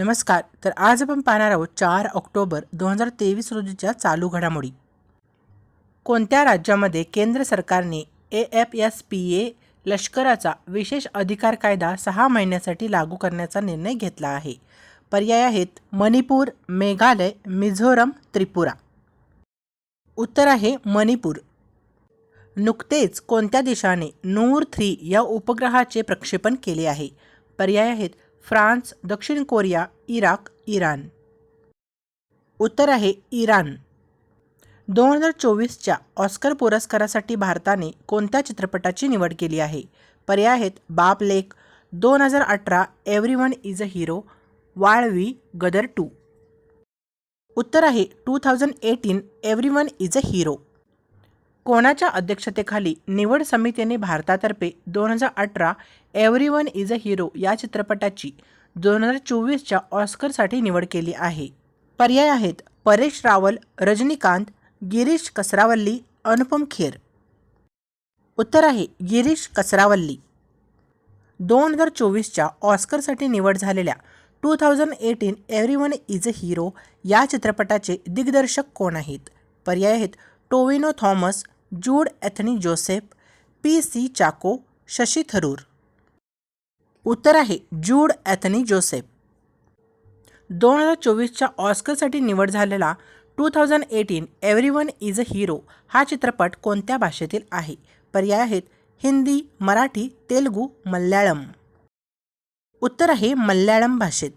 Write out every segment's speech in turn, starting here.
नमस्कार तर आज आपण पाहणार आहोत चार ऑक्टोबर दोन हजार तेवीस रोजीच्या चालू घडामोडी. कोणत्या राज्यामध्ये केंद्र सरकारने A F S P A लष्कराचा विशेष अधिकार कायदा सहा महिन्यासाठी लागू करण्याचा निर्णय घेतला आहे? पर्याय आहेत मणिपूर मेघालय मिझोरम त्रिपुरा. उत्तर आहे मणिपूर. नुकतेच कोणत्या देशाने नूर थ्री या उपग्रहाचे प्रक्षेपण केले आहे? पर्याय आहेत फ्रान्स दक्षिण कोरिया इराक इराण. उत्तर आहे इराण. दोन हजार चोवीसच्या ऑस्कर पुरस्कारासाठी भारताने कोणत्या चित्रपटाची निवड केली आहे? पर्याय आहेत बाप लेक दोन हजार अठरा everyone is a hero Vaalvi Gadar two. उत्तर आहे two thousand eighteen everyone is a hero कोणाच्या अध्यक्षतेखाली निवड समितीने भारतातर्फे दोन हजार अठरा everyone is a hero या चित्रपटाची दोन हजार चोवीसच्या ऑस्करसाठी निवड केली आहे. पर्याय आहेत परेश रावल रजनीकांत गिरीश कसरावल्ली अनुपम खेर. उत्तर आहे गिरीश कसरावल्ली. दोन हजार चोवीसच्या ऑस्करसाठी निवड झालेल्या two thousand eighteen everyone is a hero या चित्रपटाचे दिग्दर्शक कोण आहेत? पर्याय आहेत टोविनो थॉमस जूड एथनी जोसेफ पी सी चाको शशी थरूर. उत्तर आहे जूड एथनी जोसेफ. दोन हजार चोवीसच्या ऑस्करसाठी निवड झालेला two thousand eighteen everyone is a hero हा चित्रपट कोणत्या भाषेतील आहे? पर्याय आहेत हिंदी मराठी तेलुगू मल्याळम. उत्तर आहे मल्याळम भाषेत.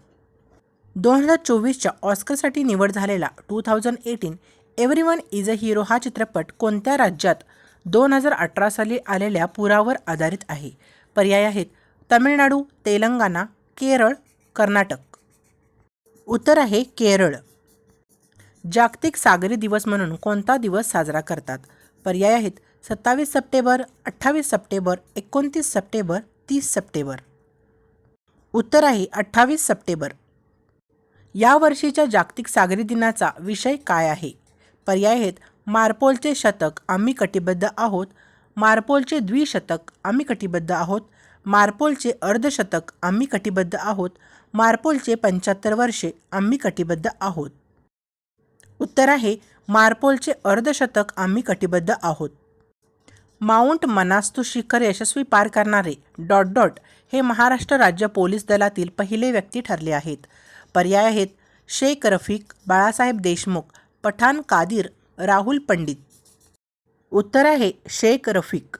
दोन हजार चोवीसच्या ऑस्करसाठी निवड झालेला two thousand eighteen everyone is a hero हा चित्रपट कोणत्या राज्यात दोन हजार अठरा साली आलेल्या पुरावर आधारित आहे? पर्याय आहेत तमिळनाडू तेलंगणा केरळ कर्नाटक. उत्तर आहे केरळ. जागतिक सागरी दिवस म्हणून कोणता दिवस साजरा करतात? पर्याय आहेत सत्तावीस सप्टेंबर अठ्ठावीस सप्टेंबर एकोणतीस सप्टेंबर तीस सप्टेंबर. उत्तर आहे अठ्ठावीस सप्टेंबर. या वर्षीच्या जागतिक सागरी दिनाचा विषय काय आहे? पर्याय आहेत. मार्पोलचे शतक आम्ही कटिबद्ध आहोत. मार्पोलचे द्विशतक आम्ही कटिबद्ध आहोत. मार्पोलचे अर्धशतक आम्ही कटिबद्ध आहोत. मार्पोलचे पंच्याहत्तर वर्षे आम्ही कटिबद्ध आहोत. उत्तर आहे मार्पोलचे अर्धशतक आम्ही कटिबद्ध आहोत. माउंट मनास्तू शिखर यशस्वी पार करणारे डॉट डॉट हे महाराष्ट्र राज्य पोलीस दलातील पहिले व्यक्ती ठरले आहेत. पर्याय आहेत शेख रफीक बाळासाहेब देशमुख पठाण कादिर राहुल पंडित. उत्तर आहे शेख रफीक.